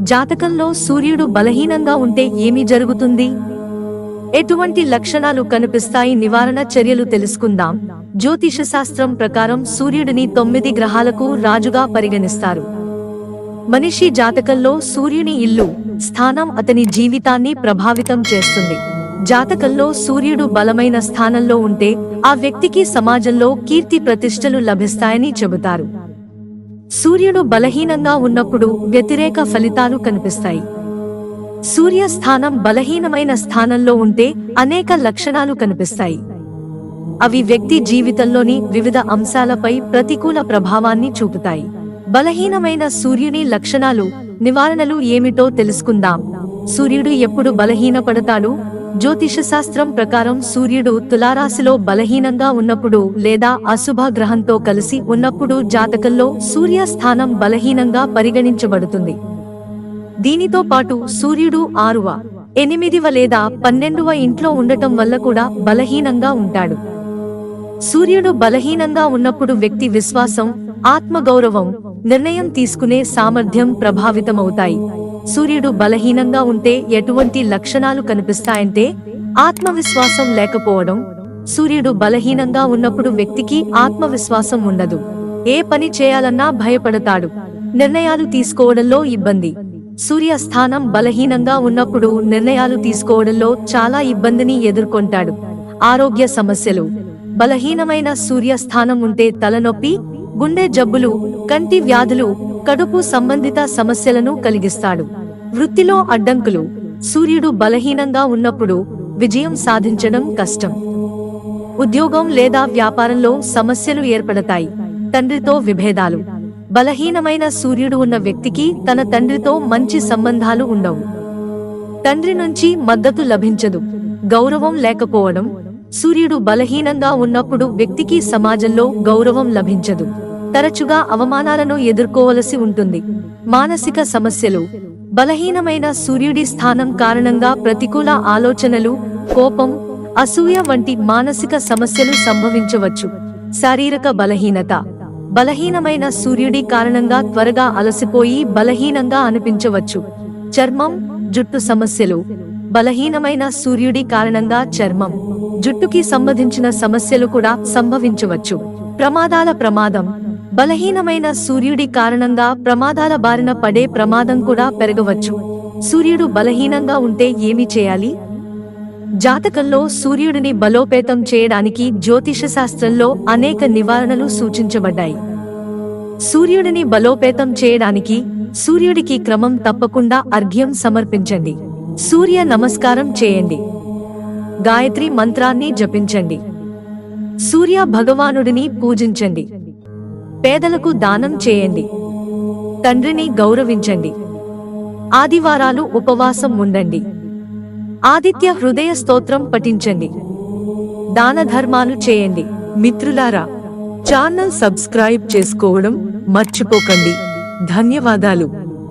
జాతకంలో సూర్యుడు బలహీనంగా ఉంటే ఏమి జరుగుతుంది? ఎటువంటి లక్షణాలు కనిపిస్తాయి? నివారణ చర్యలు తెలుసుకుందాం. జ్యోతిష శాస్త్రం ప్రకారం సూర్యుడిని తొమ్మిది గ్రహాలకు రాజుగా పరిగణిస్తారు. మనిషి జాతకంలో సూర్యుని ఇల్లు స్థానం అతని జీవితాన్ని ప్రభావితం చేస్తుంది. జాతకంలో సూర్యుడు బలమైన స్థానంలో ఉంటే ఆ వ్యక్తికి సమాజంలో కీర్తి ప్రతిష్టలు లభిస్తాయని చెబుతారు. సూర్యుడు బలహీనంగా ఉన్నప్పుడు వ్యతిరేక ఫలితాలు కనిపిస్తాయి. సూర్య స్థానం బలహీనమైన స్థానంలో ఉంటే అనేక లక్షణాలు కనిపిస్తాయి. అవి వ్యక్తి జీవితంలోని వివిధ అంశాలపై ప్రతికూల ప్రభావాన్ని చూపుతాయి. బలహీనమైన సూర్యుని లక్షణాలు నివారణలు ఏమిటో తెలుసుకుందాం. సూర్యుడు ఎప్పుడు బలహీనపడతాడు? జ్యోతిష శాస్త్రం ప్రకారం సూర్యుడు తులారాశిలో బలహీనంగా ఉన్నప్పుడు లేదా అశుభ గ్రహంతో కలిసి ఉన్నప్పుడు జాతకంలో సూర్య స్థానం బలహీనంగా పరిగణించబడుతుంది. దీనితో పాటు సూర్యుడు ఆరువ ఎనిమిదివ లేదా పన్నెండవ ఇంట్లో ఉండటం వల్ల కూడా బలహీనంగా ఉంటాడు. సూర్యుడు బలహీనంగా ఉన్నప్పుడు వ్యక్తి విశ్వాసం ఆత్మగౌరవం నిర్ణయం తీసుకునే సామర్థ్యం ప్రభావితమవుతాయి. సూర్యుడు బలహీనంగా ఉంటే ఎటువంటి లక్షణాలు కనిపిస్తాయంటే ఆత్మవిశ్వాసం లేకపోవడం. సూర్యుడు బలహీనంగా ఉన్నప్పుడు వ్యక్తికి ఆత్మవిశ్వాసం ఉండదు. ఏ పని చేయాలన్నా భయపడతాడు. నిర్ణయాలు తీసుకోవడంలో ఇబ్బంది. సూర్య స్థానం బలహీనంగా ఉన్నప్పుడు నిర్ణయాలు తీసుకోవడంలో చాలా ఇబ్బందిని ఎదుర్కొంటాడు. ఆరోగ్య సమస్యలు. బలహీనమైన సూర్య స్థానం ఉంటే తలనొప్పి గుండె జబ్బులు కంటి వ్యాధులు కడుపు సంబంధిత సమస్యలను కలిగిస్తాడు. వృత్తిలో అడ్డంకులు సూర్యుడు బలహీనంగా ఉన్నప్పుడు విజయం సాధించడం కష్టం. ఉద్యోగం లేదా వ్యాపారంలో సమస్యలు ఏర్పడతాయి. తండ్రితో విభేదాలు. బలహీనమైన సూర్యుడు ఉన్న వ్యక్తికి తన తండ్రితో మంచి సంబంధాలు ఉండవు. తండ్రి నుంచి మద్దతు లభించదు. గౌరవం లేకపోవడం. సూర్యుడు బలహీనంగా ఉన్నప్పుడు వ్యక్తికి సమాజంలో గౌరవం లభించదు. తరచుగా అవమానాలను ఎదుర్కోవలసి ఉంటుంది. మానసిక సమస్యలు. బలహీనమైన సూర్యుడి స్థానం కారణంగా ప్రతికూల ఆలోచనలు కోపం అసూయ వంటి మానసిక సమస్యలు సంభవించవచ్చు. శారీరక బలహీనత. బలహీనమైన సూర్యుడి కారణంగా త్వరగా అలసిపోయి బలహీనంగా అనిపించవచ్చు. చర్మం జుట్టు సమస్యలు. బలహీనమైన సూర్యుడి కారణంగా చర్మం. జుట్టుకి సంబంధించిన సమస్యలు కూడా సంభవించవచ్చు. ప్రమాదాల ప్రమాదం. బలహీనమైన సూర్యుడి కారణంగా ప్రమాదాల బారిన పడే ప్రమాదం కూడా పెరగవచ్చు. సూర్యుడు బలహీనంగా ఉంటే ఏమి చేయాలి? జాతకంలో సూర్యుడిని బలోపేతం చేయడానికి జ్యోతిష శాస్త్రంలో అనేక నివారణలు సూచించబడ్డాయి. సూర్యుడిని బలోపేతం చేయడానికి సూర్యుడికి క్రమం తప్పకుండా అర్ఘ్యం సమర్పించండి. సూర్య నమస్కారం చేయండి. గాయత్రి మంత్రాన్ని జపించండి. సూర్య భగవానుడిని పూజించండి. పేదలకు దానం చేయండి. తండ్రిని గౌరవించండి. ఆదివారాలు ఉపవాసం ఉండండి. ఆదిత్య హృదయ స్తోత్రం పఠించండి. దాన ధర్మాలు చేయండి. మిత్రులారా ఛానల్ సబ్స్క్రైబ్ చేసుకోవడం మర్చిపోకండి. ధన్యవాదాలు.